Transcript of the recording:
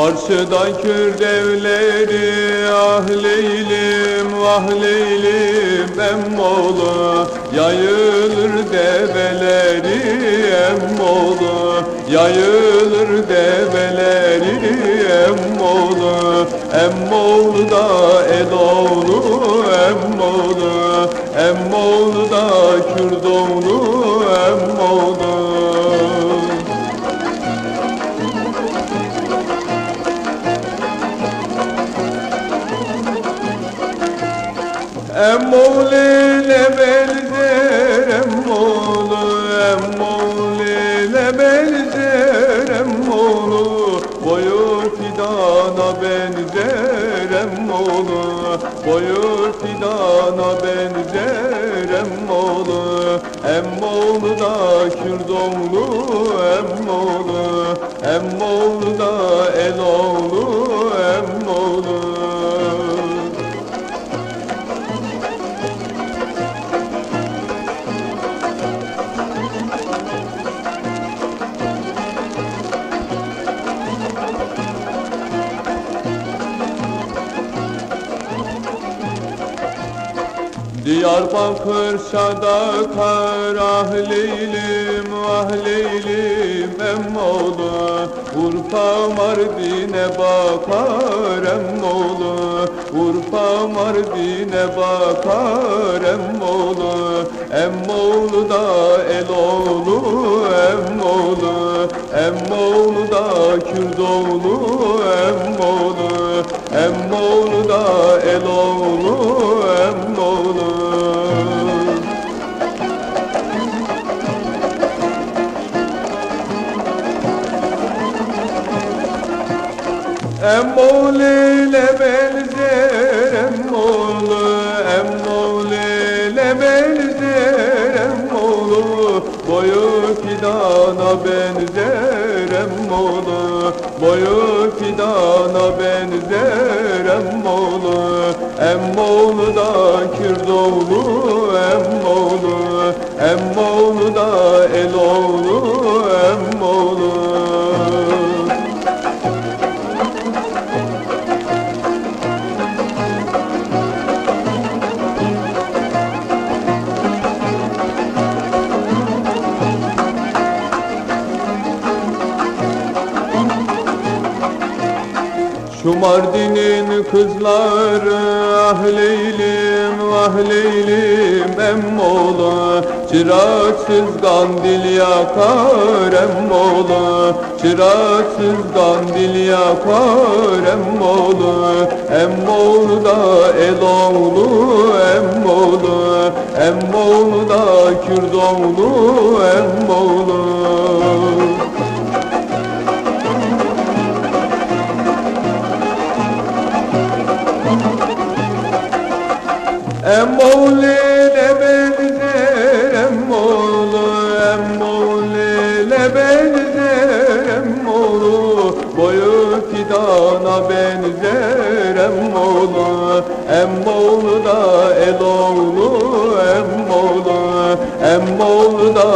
Karşıdan Kürt evleri ah leylim vah leylim emmoğlu. Yayılır develeri emmoğlu. Yayılır develeri emmoğlu. Emmoğlu da Edoğlu Emmoğlu'ne benzer emmoğlu Emmoğlu'ne benzer emmoğlu Boyu fidana benzer emmoğlu Boyu fidana benzer emmoğlu Emmoğlu da Kürdoğlu emmoğlu Emmoğlu da Diyarbakır Şadakar ah leylim ah leylim emmoğlu. Urfa Mardin'e bakar emmoğlu. Urfa Mardin'e bakar emmoğlu. Emmoğlu da Eloğlu emmoğlu. Emmoğlu da Kürdoğlu emmoğlu. Emmoğlu da Eloğlu Emmoğlu'ne benzer emmoğlu Emmoğlu'ne benzer emmoğlu Boyu fidana benzer emmoğlu Boyu fidana benzer emmoğlu Emmoğlu da Kürdoğlu Şu Mardin'in kızları ah leylim ah leylim emmoğlu Çıraksız kandil yakar emmoğlu Çıraksız kandil yakar emmoğlu Emmoğlu da Eloğlu emmoğlu Emmoğlu da Kürdoğlu emmoğlu Emmoğlu'ne benzer emmoğlu Emmoğlu'ne benzer emmoğlu Boyu fidana benzer emmoğlu Emmoğlu da Eloğlu emmoğlu Emmoğlu da